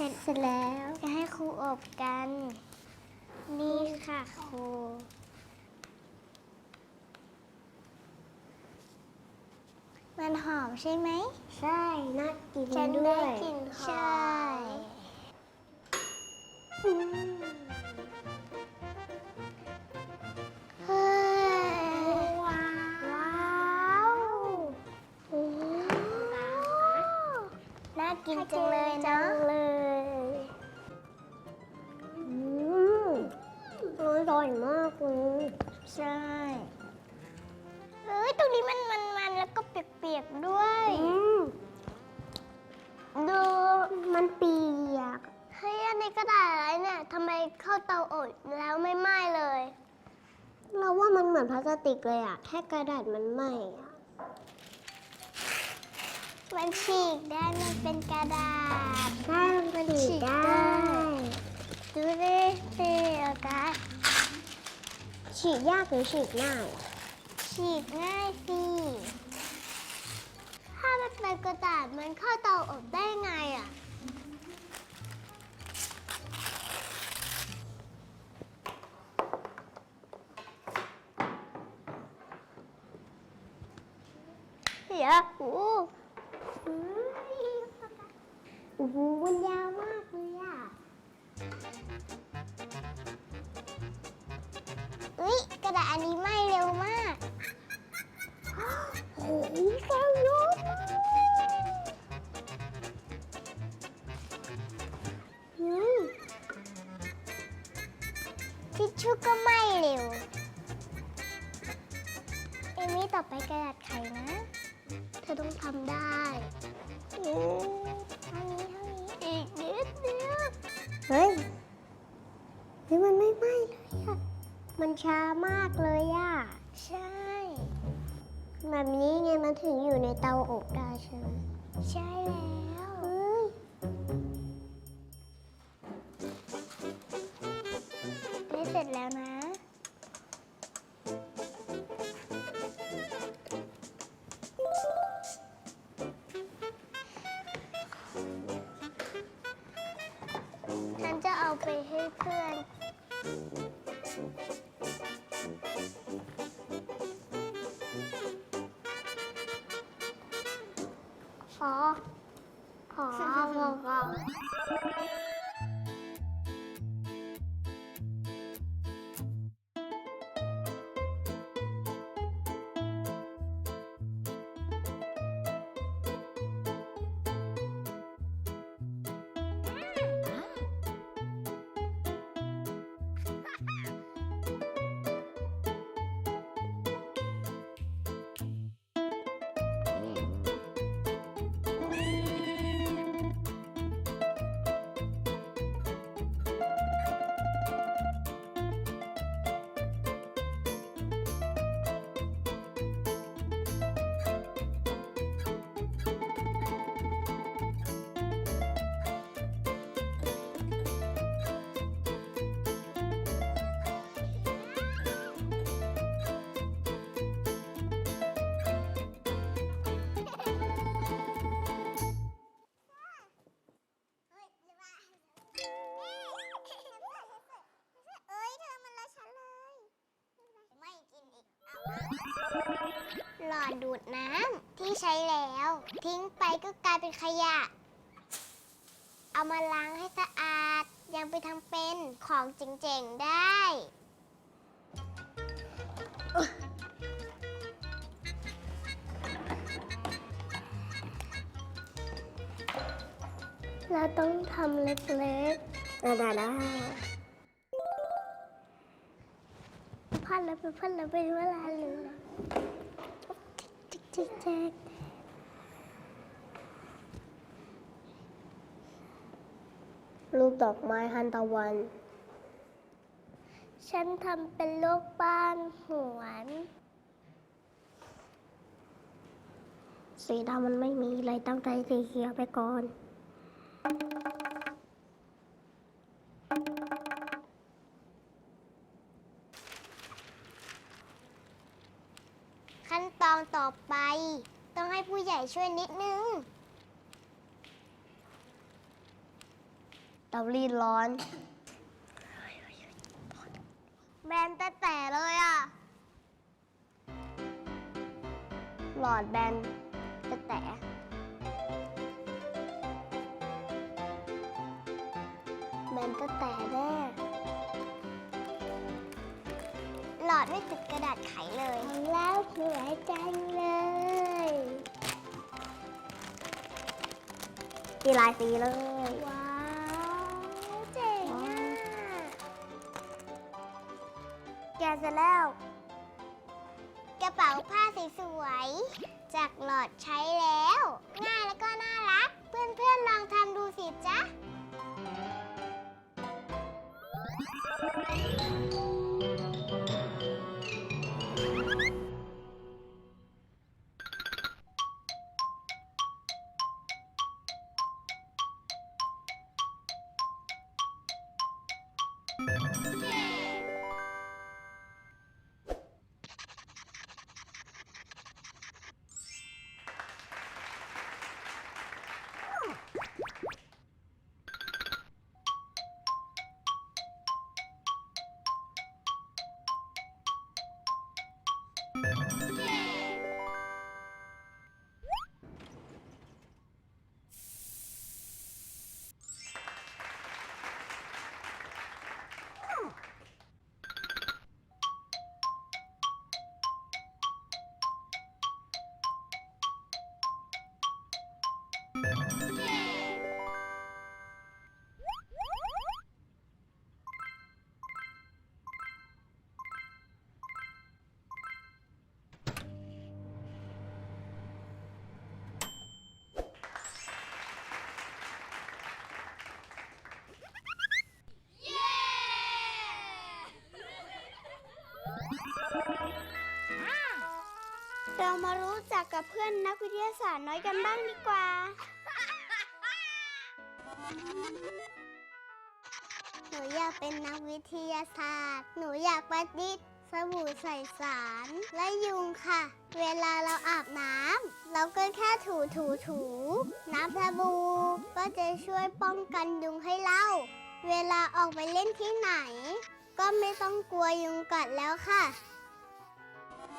ร็จเสร็จแล้วจะให้ครูอบกัน นี่ค่ะครูมันหอมใช่ไหม ใช่น่ากินฉันด้วได้ยกลิ่นหอมใช่เฮ้ยว้าวโอ้น่ากินจังเลยเนาะ ร่อยมากเลยใช่ เอ้ย ตรงนี้มันมันมันแล้วก็เปียกๆด้วย อืมดูมันเปียก เฮ้ย อันนี้กระดาษอะไรเนี่ยทำไมเข้าเตาอบแล้วไม่ไหม้เลย เราว่ามันเหมือนพลาสติกเลยอะแค่กระดาษมันไหม้อะมันฉีกได้มันเป็นกระดาษใช่มันกระดิกได้ ดูดิเปียกอะ ฉีกยากหรือฉีกง่ายอะฉีกง่ายสิถ้ามันเป็นกระดาษมันเข้าเตาอบได้ไงอะ เดี๋ยวโอ้โอ้โหมันยาวมากเลยอะ อมี่ต่อไปกระดาษไขนะ เธอต้องทำได้โอ้เท่านี้เท่านี้อีกนิดเดียวเฮ้ยเฮ้ยมันไม่ไหม้เลยอะมันช้ามากเลยอะใช่แบบนี้ไงมันถึงอยู่ในเตาอบได้ใช่ไหมใช่แล้ว ฉันจะเอาไปให้เพื่อน ขอ ขอขอขอ หลอดดูดน้ำที่ใช้แล้ว ทิ้งไปก็กลายเป็นขยะ เอามาล้างให้สะอาด ยังไปทำเป็นของเจ๋งๆได้ เราต้องทำเล็กๆได้ได้พั นแล้วไปพันแล้วไปเวลาเลยนะจิกจิกแจ๊กรูปดอกไม้ฮันตะวัน ฉันทำเป็นลูกบ้านหวนสีดำมันไม่มีเลยตั้งใจสีเขียวไปก่อน ขั้นต อนต่อไป ต้องให้ผู้ใหญ่ช่วยนิดนึง เตารีดร้อน แบนแต่แต่เลยอะ หลอดแบนแต่แต่ แบนแต่แต่แน่ ลอดไม่ติดกระดาษไขเลยทำแล้วสวยจังเลยมีหลายสีเลย ว้าวเจ๋งอะแกะเสร็จแล้ว กระเป๋าผ้าสวยๆจากหลอดใช้แล้ว ง่ายแล้วก็น่ารัก เพื่อนๆลองทำดูสิจ๊ะ เรามารู้จักกับเพื่อนนักวิทยาศาสตร์น้อยกันบ้างดีกว่า หนูอยากเป็นนักวิทยาศาสตร์ หนูอยากประดิษฐ์สบู่ใส่สารและยุงค่ะ เวลาเราอาบน้ำเราก็แค่ถูถูถู น้ำสบู่ก็จะช่วยป้องกันยุงให้เรา เวลาออกไปเล่นที่ไหน ก็ไม่ต้องกลัวยุงกัดแล้วค่ะ